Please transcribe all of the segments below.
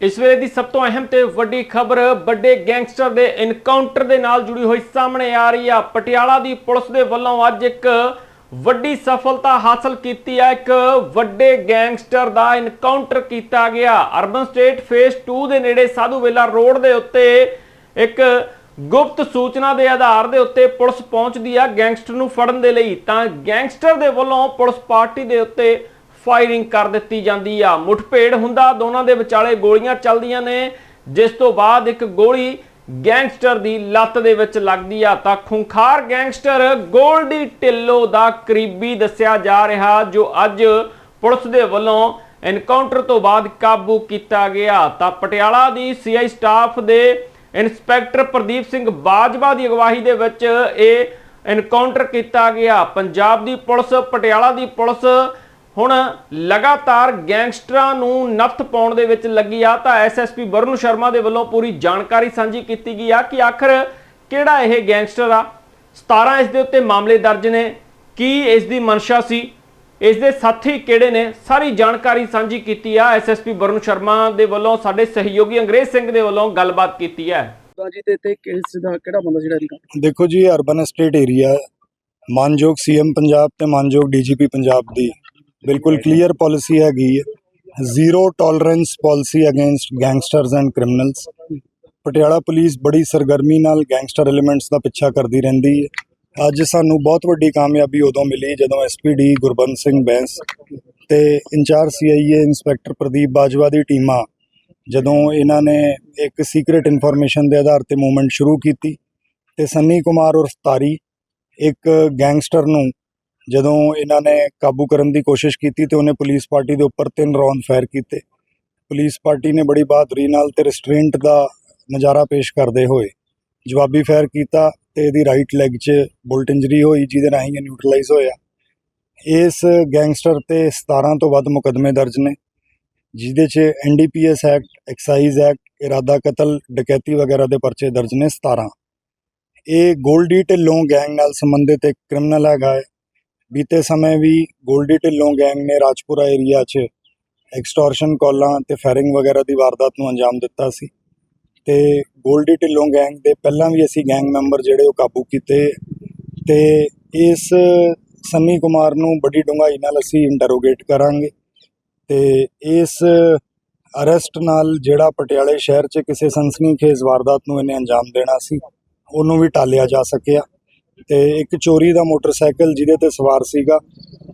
ਇਸ ਵੇਲੇ ਦੀ ਸਭ ਤੋਂ ਅਹਿਮ ਤੇ ਵੱਡੀ ਖਬਰ, ਵੱਡੇ ਗੈਂਗਸਟਰ ਦੇ ਇਨਕਾਊਂਟਰ ਦੇ ਨਾਲ ਜੁੜੀ ਹੋਈ ਸਾਹਮਣੇ ਆ ਰਹੀ ਆ। ਪਟਿਆਲਾ ਦੀ ਪੁਲਿਸ ਦੇ ਵੱਲੋਂ ਅੱਜ ਇੱਕ ਵੱਡੀ ਸਫਲਤਾ ਹਾਸਲ ਕੀਤੀ ਹੈ ਇੱਕ ਵੱਡੇ ਗੈਂਗਸਟਰ ਦਾ ਇਨਕਾਊਂਟਰ ਕੀਤਾ ਗਿਆ। ਅਰਬਨ ਸਟੇਟ ਫੇਸ 2 ਦੇ ਨੇੜੇ ਸਾਧੂ ਵੇਲਾ ਰੋਡ ਦੇ ਉੱਤੇ ਇੱਕ ਗੁਪਤ ਸੂਚਨਾ ਦੇ ਆਧਾਰ ਦੇ ਉੱਤੇ ਪੁਲਿਸ ਪਹੁੰਚਦੀ ਆ ਗੈਂਗਸਟਰ ਨੂੰ ਫੜਨ ਦੇ ਲਈ। ਤਾਂ ਗੈਂਗਸਟਰ ਦੇ ਵੱਲੋਂ ਪੁਲਿਸ ਪਾਰਟੀ ਦੇ ਉੱਤੇ ਫਾਇਰਿੰਗ ਕਰ ਦਿੱਤੀ ਜਾਂਦੀ ਆ। ਮੁੱਠਭੇੜ ਹੁੰਦਾ, ਦੋਨਾਂ ਦੇ ਵਿਚਾਲੇ ਗੋਲੀਆਂ ਚੱਲਦੀਆਂ ਨੇ। ਜਿਸ ਤੋਂ ਬਾਅਦ ਇੱਕ ਗੋਲੀ ਗੈਂਗਸਟਰ ਦੀ ਲੱਤ ਦੇ ਵਿੱਚ ਲੱਗਦੀ ਆ। ਤਾਂ ਖੁੰਖਾਰ ਗੈਂਗਸਟਰ ਗੋਲਡੀ ਢਿੱਲੋਂ ਦਾ ਕਰੀਬੀ ਦੱਸਿਆ ਜਾ ਰਿਹਾ, ਜੋ ਅੱਜ ਪੁਲਿਸ ਦੇ ਵੱਲੋਂ ਐਨਕਾਊਂਟਰ ਤੋਂ ਬਾਅਦ ਕਾਬੂ ਕੀਤਾ ਗਿਆ। ਤਾਂ ਪਟਿਆਲਾ ਦੀ ਸੀਆਈ ਸਟਾਫ ਦੇ ਇੰਸਪੈਕਟਰ ਪ੍ਰਦੀਪ ਸਿੰਘ ਬਾਜਵਾ ਦੀ ਅਗਵਾਈ ਦੇ ਵਿੱਚ ਇਹ ਐਨਕਾਊਂਟਰ ਕੀਤਾ ਗਿਆ। ਪੰਜਾਬ ਦੀ ਪੁਲਿਸ, ਪਟਿਆਲਾ ਦੀ ਪੁਲਿਸ ਹੁਣ ਲਗਾਤਾਰ ਗੈਂਗਸਟਰਾਂ ਨੂੰ ਨੱਥ ਪਾਉਣ ਦੇ ਵਿੱਚ ਲੱਗੀ ਆ ਤਾਂ ਐਸਐਸਪੀ ਵਰੁਣ ਸ਼ਰਮਾ ਦੇ ਵੱਲੋਂ ਪੂਰੀ ਜਾਣਕਾਰੀ ਸਾਂਝੀ ਕੀਤੀ ਗਈ ਆ ਕਿ ਆਖਰ ਕਿਹੜਾ ਇਹ ਗੈਂਗਸਟਰ ਆ? 17 ਇਸ ਦੇ ਉੱਤੇ ਮਾਮਲੇ ਦਰਜ ਨੇ। ਕੀ ਇਸ ਦੀ ਮਨਸ਼ਾ ਸੀ? ਇਸ ਦੇ ਸਾਥੀ ਕਿਹੜੇ ਨੇ? ਸਾਰੀ ਜਾਣਕਾਰੀ ਸਾਂਝੀ ਕੀਤੀ ਆ ਐਸਐਸਪੀ ਵਰੁਣ ਸ਼ਰਮਾ ਦੇ ਵੱਲੋਂ। ਸਾਡੇ ਸਹਿਯੋਗੀ ਅੰਗਰੇਜ਼ ਸਿੰਘ ਦੇ ਵੱਲੋਂ ਗੱਲਬਾਤ ਕੀਤੀ ਹੈ। ਤਾਂ ਜੀ ਤੇ ਇੱਥੇ ਕਿਸ ਦਾ ਕਿਹੜਾ ਬੰਦਾ ਜਿਹੜਾ ਇਹਦੀ ਦੇਖੋ ਜੀ ਅਰਬਨ ਐਸਟੇਟ ਏਰੀਆ ਮਾਨਯੋਗ ਸੀਐਮ ਪੰਜਾਬ ਤੇ ਮਾਨਯੋਗ ਡੀਜੀਪੀ ਪੰਜਾਬ ਦੀ। ਬਿਲਕੁਲ ਕਲੀਅਰ ਪਾਲਿਸੀ ਹੈਗੀ ਹੈ। Zero tolerance policy against gangsters and criminals Patiala police ਬੜੀ ਸਰਗਰਮੀ ਨਾਲ ਗੈਂਗਸਟਰ ਐਲੀਮੈਂਟਸ ਦਾ ਪਿੱਛਾ ਕਰਦੀ ਰਹਿੰਦੀ ਹੈ। ਅੱਜ ਸਾਨੂੰ ਬਹੁਤ ਵੱਡੀ ਕਾਮਯਾਬੀ ਉਦੋਂ ਮਿਲੀ ਜਦੋਂ ਐਸਪੀਡੀ ਗੁਰਬੰਸ ਸਿੰਘ ਬੈਂਸ ਤੇ incharge CIA inspector Pradeep Bajwa ਦੀ ਟੀਮਾਂ ਜਦੋਂ ਇਹਨਾਂ ਨੇ ਇੱਕ ਸੀਕ੍ਰੀਟ ਇਨਫੋਰਮੇਸ਼ਨ ਦੇ ਆਧਾਰ ਤੇ ਮੂਵਮੈਂਟ ਸ਼ੁਰੂ ਕੀਤੀ ਤੇ ਸੰਨੀ ਕੁਮਾਰ ਉਰਫ ਤਾਰੀ ਇੱਕ ਗੈਂਗਸਟਰ ਨੂੰ ਜਦੋਂ ਇਹਨਾਂ ਨੇ ਕਾਬੂ ਕਰਨ ਦੀ ਕੋਸ਼ਿਸ਼ ਕੀਤੀ ਤੇ ਉਹਨੇ ਪੁਲਿਸ ਪਾਰਟੀ ਦੇ ਉੱਪਰ ਤਿੰਨ ਰੌਂਦ ਫਾਇਰ ਕੀਤੇ। ਪੁਲਿਸ ਪਾਰਟੀ ਨੇ ਬੜੀ ਬਹਾਦਰੀ ਨਾਲ ਤੇ ਰੈਸਟੋਰੈਂਟ ਦਾ ਨਜ਼ਾਰਾ ਪੇਸ਼ ਕਰਦੇ ਹੋਏ ਜਵਾਬੀ ਫਾਇਰ ਕੀਤਾ ਤੇ ਇਹਦੀ ਰਾਈਟ ਲੈਗ 'ਚ ਬੁਲਟ ਇੰਜਰੀ ਹੋਈ ਜਿਹਦੇ ਰਾਹੀਂ ਇਹ ਨਿਊਟਰਲਾਈਜ਼ ਹੋਇਆ। ਇਸ ਗੈਂਗਸਟਰ ਤੇ 17 ਤੋਂ ਵੱਧ ਮੁਕੱਦਮੇ ਦਰਜ ਨੇ, ਜਿਹਦੇ 'ਚ ਐਨਡੀਪੀਐਸ ਐਕਟ ਐਕਸਾਈਜ਼ ਐਕਟ ਇਰਾਦਾ ਕਤਲ, ਡਕੈਤੀ ਵਗੈਰਾ ਦੇ ਪਰਚੇ ਦਰਜ ਨੇ 17 ਇਹ ਗੋਲਡੀ ਢਿੱਲੋਂ ਗੈਂਗ ਨਾਲ ਸੰਬੰਧਿਤ ਇੱਕ ਕ੍ਰਿਮੀਨਲ ਹੈਗਾ ਹੈ। ਬੀਤੇ ਸਮੇਂ ਵੀ ਗੋਲਡੀ ਢਿੱਲੋਂ ਗੈਂਗ ਨੇ ਰਾਜਪੁਰਾ ਏਰੀਆ 'ਚ ਐਕਸਟੋਰਸ਼ਨ ਕਾਲਾਂ ਤੇ ਫਾਇਰਿੰਗ ਵਗੈਰਾ ਦੀ ਵਾਰਦਾਤ ਨੂੰ ਅੰਜਾਮ ਦਿੱਤਾ ਸੀ। ਤੇ ਗੋਲਡੀ ਢਿੱਲੋਂ ਗੈਂਗ ਦੇ ਪਹਿਲਾਂ ਵੀ ਅਸੀਂ ਗੈਂਗ ਮੈਂਬਰ ਜਿਹੜੇ ਉਹ ਕਾਬੂ ਕੀਤੇ ਤੇ ਇਸ ਸੰਨੀ ਕੁਮਾਰ ਨੂੰ ਬੜੀ ਡੂੰਘਾਈ ਨਾਲ ਅਸੀਂ ਇੰਟਰੋਗੇਟ ਕਰਾਂਗੇ ਤੇ ਇਸ ਅਰੈਸਟ ਨਾਲ ਜਿਹੜਾ ਪਟਿਆਲੇ ਸ਼ਹਿਰ 'ਚ ਕਿਸੇ ਸਨਸਨੀਖੇਜ਼ ਵਾਰਦਾਤ ਨੂੰ ਇਹਨੇ ਅੰਜਾਮ ਦੇਣਾ ਸੀ, ਉਹਨੂੰ ਵੀ ਟਾਲਿਆ ਜਾ ਸਕਿਆ। ਤੇ ਇੱਕ ਚੋਰੀ ਦਾ ਮੋਟਰਸਾਈਕਲ ਜਿਹਦੇ ਤੇ ਸਵਾਰ ਸੀਗਾ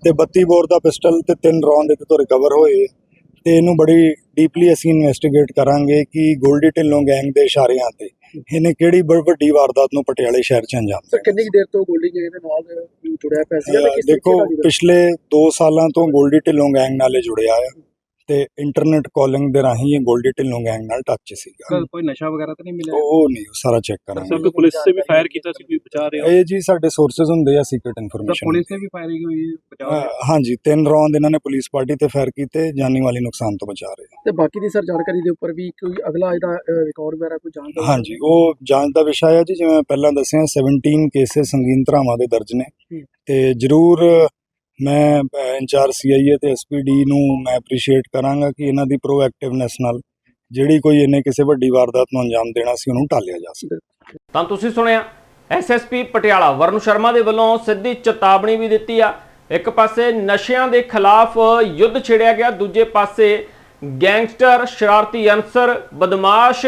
ਤੇ 32 ਬੋਰ ਦਾ ਪਿਸਟਲ ਤੇ ਤਿੰਨ ਰੌਂਦ ਇਹਦੇ ਤੋਂ ਰਿਕਵਰ ਹੋਏ ਤੇ ਇਹਨੂੰ ਬੜੀ ਡੀਪਲੀ ਅਸੀਂ ਇਨਵੈਸਟੀਗੇਟ ਕਰਾਂਗੇ ਕਿ ਗੋਲਡੀ ਢਿੱਲੋਂ ਗੈਂਗ ਦੇ ਇਸ਼ਾਰਿਆਂ ਤੇ ਇਹਨੇ ਕਿਹੜੀ ਬੜੀ ਵੱਡੀ ਵਾਰਦਾਤ ਨੂੰ ਪਟਿਆਲੇ ਸ਼ਹਿਰ 'ਚ ਅੰਜਾਮ ਸਰ ਕਿੰਨੀ ਦੇਰ ਤੋਂ ਗੋਲਡੀ ਜੀ ਦੇ ਨਾਲ ਜੁੜਿਆ ਪਿਆ ਸੀ ਦੇਖੋ ਪਿਛਲੇ 2 ਸਾਲਾਂ ਤੋਂ ਗੋਲਡੀ ਢਿੱਲੋਂ ਗੈਂਗ ਨਾਲ ਜੁੜਿਆ ਆ। ਤੇ ਇੰਟਰਨੈਟ ਕਾਲਿੰਗ ਦੇ ਰਾਹੀਂ ਇਹ ਗੋਲਡੀ ਢਿੱਲੋਂ ਗੈਂਗ ਨਾਲ ਟੱਚ ਸੀਗਾ। ਸਰ ਕੋਈ ਨਸ਼ਾ ਵਗੈਰਾ ਤਾਂ ਨਹੀਂ ਮਿਲਿਆ? ਉਹ ਨਹੀਂ ਉਹ ਸਾਰਾ ਚੈੱਕ ਕਰਾਂਗੇ। ਸਰ ਕੋਈ ਪੁਲਿਸ ਸੇ ਵੀ ਫਾਇਰ ਕੀਤਾ ਸੀ ਕੋਈ ਬਚਾ ਰਿਹਾ? ਇਹ ਜੀ ਸਾਡੇ ਸੋਰਸਸ ਹੁੰਦੇ ਆ ਸੀਕ੍ਰੀਟ ਇਨਫੋਰਮੇਸ਼ਨ ਪੁਲਿਸ ਨੇ ਵੀ ਫਾਇਰਿੰਗ ਹੋਈ ਹੈ ਬਚਾ ਰਿਹਾ? ਹਾਂਜੀ ਤਿੰਨ ਰੌਂਦ ਇਹਨਾਂ ਨੇ ਪੁਲਿਸ ਪਾਰਟੀ ਤੇ ਫਾਇਰ ਕੀਤੇ ਜਾਨੀ ਵਾਲੀ ਨੁਕਸਾਨ ਤੋਂ ਬਚਾ ਰਹੇ। ਤੇ ਬਾਕੀ ਦੀ ਸਰ ਜਾਣਕਾਰੀ ਦੇ ਉੱਪਰ ਵੀ ਕੋਈ ਅਗਲਾ ਇਹਦਾ ਰਿਕਾਰਡ ਵਗੈਰਾ ਕੋਈ ਜਾਣਕਾਰੀ ਹਾਂਜੀ ਉਹ ਜਾਂਚ ਦਾ ਵਿਸ਼ਾ ਹੈ ਜੀ ਜਿਵੇਂ ਮੈਂ ਪਹਿਲਾਂ ਦੱਸਿਆ 17 ਕੇਸਿਸ ਸੰਗੀਨ ਧਾਰਾਵਾਂ ਦੇ ਦਰਜ ਨੇ। ਤੇ ਜ਼ਰੂਰ ਮੈਂ ਇੰਚਾਰਜ ਸੀਆਈਏ ਤੇ ਐਸਪੀਡੀ ਨੂੰ ਮੈਂ ਅਪਰੀਸ਼ੀਏਟ ਕਰਾਂਗਾ ਕਿ ਇਹਨਾਂ ਦੀ ਪ੍ਰੋਐਕਟਿਵਨੈਸ ਨਾਲ ਜਿਹੜੀ ਕੋਈ ਇਹਨੇ ਕਿਸੇ ਵੱਡੀ ਵਾਰਦਾਤ ਨੂੰ ਅੰਜਾਮ ਦੇਣਾ ਸੀ, ਉਹਨੂੰ ਟਾਲਿਆ ਜਾ ਸਕੇ। ਤਾਂ ਤੁਸੀਂ ਸੁਣਿਆ ਐਸਐਸਪੀ ਪਟਿਆਲਾ ਵਰਨ ਸ਼ਰਮਾ ਦੇ ਵੱਲੋਂ ਸਿੱਧੀ ਚੇਤਾਵਨੀ ਵੀ ਦਿੱਤੀ ਆ। ਇੱਕ ਪਾਸੇ ਨਸ਼ਿਆਂ ਦੇ ਖਿਲਾਫ ਯੁੱਧ ਛੇੜਿਆ ਗਿਆ, ਦੂਜੇ ਪਾਸੇ ਗੈਂਗਸਟਰ ਸ਼ਰਾਰਤੀ ਅਨਸਰ, ਬਦਮਾਸ਼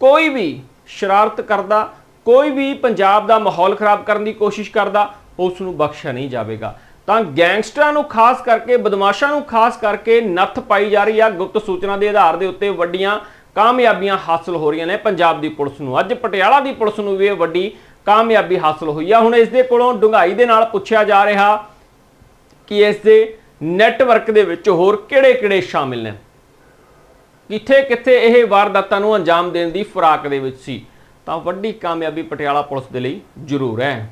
ਕੋਈ ਵੀ ਸ਼ਰਾਰਤ ਕਰਦਾ, ਕੋਈ ਵੀ ਪੰਜਾਬ ਦਾ ਮਾਹੌਲ ਖਰਾਬ ਕਰਨ ਦੀ ਕੋਸ਼ਿਸ਼ ਕਰਦਾ, ਉਸ ਨੂੰ ਬਖਸ਼ਿਆ ਨਹੀਂ ਜਾਵੇਗਾ। ਤਾਂ ਗੈਂਗਸਟਰਾਂ ਨੂੰ ਖਾਸ ਕਰਕੇ, ਬਦਮਾਸ਼ਾਂ ਨੂੰ ਖਾਸ ਕਰਕੇ ਨੱਥ ਪਾਈ ਜਾ ਰਹੀ ਆ। ਗੁਪਤ ਸੂਚਨਾ ਦੇ ਆਧਾਰ ਦੇ ਉੱਤੇ ਵੱਡੀਆਂ ਕਾਮਯਾਬੀਆਂ ਹਾਸਲ ਹੋ ਰਹੀਆਂ ਨੇ ਪੰਜਾਬ ਦੀ ਪੁਲਿਸ ਨੂੰ। ਅੱਜ ਪਟਿਆਲਾ ਦੀ ਪੁਲਿਸ ਨੂੰ ਵੀ ਇਹ ਵੱਡੀ ਕਾਮਯਾਬੀ ਹਾਸਲ ਹੋਈ ਆ। ਹੁਣ ਇਸ ਦੇ ਕੋਲੋਂ ਡੂੰਘਾਈ ਦੇ ਨਾਲ ਪੁੱਛਿਆ ਜਾ ਰਿਹਾ ਕਿ ਇਸ ਦੇ ਨੈਟਵਰਕ ਦੇ ਵਿੱਚ ਹੋਰ ਕਿਹੜੇ-ਕਿਹੜੇ ਸ਼ਾਮਿਲ ਨੇ? ਕਿੱਥੇ-ਕਿੱਥੇ ਇਹ ਵਾਰਦਾਤਾਂ ਨੂੰ ਅੰਜਾਮ ਦੇਣ ਦੀ ਫਰਾਕ ਦੇ ਵਿੱਚ ਸੀ? ਤਾਂ ਵੱਡੀ ਕਾਮਯਾਬੀ ਪਟਿਆਲਾ ਪੁਲਿਸ ਦੇ ਲਈ ਜ਼ਰੂਰ ਹੈ।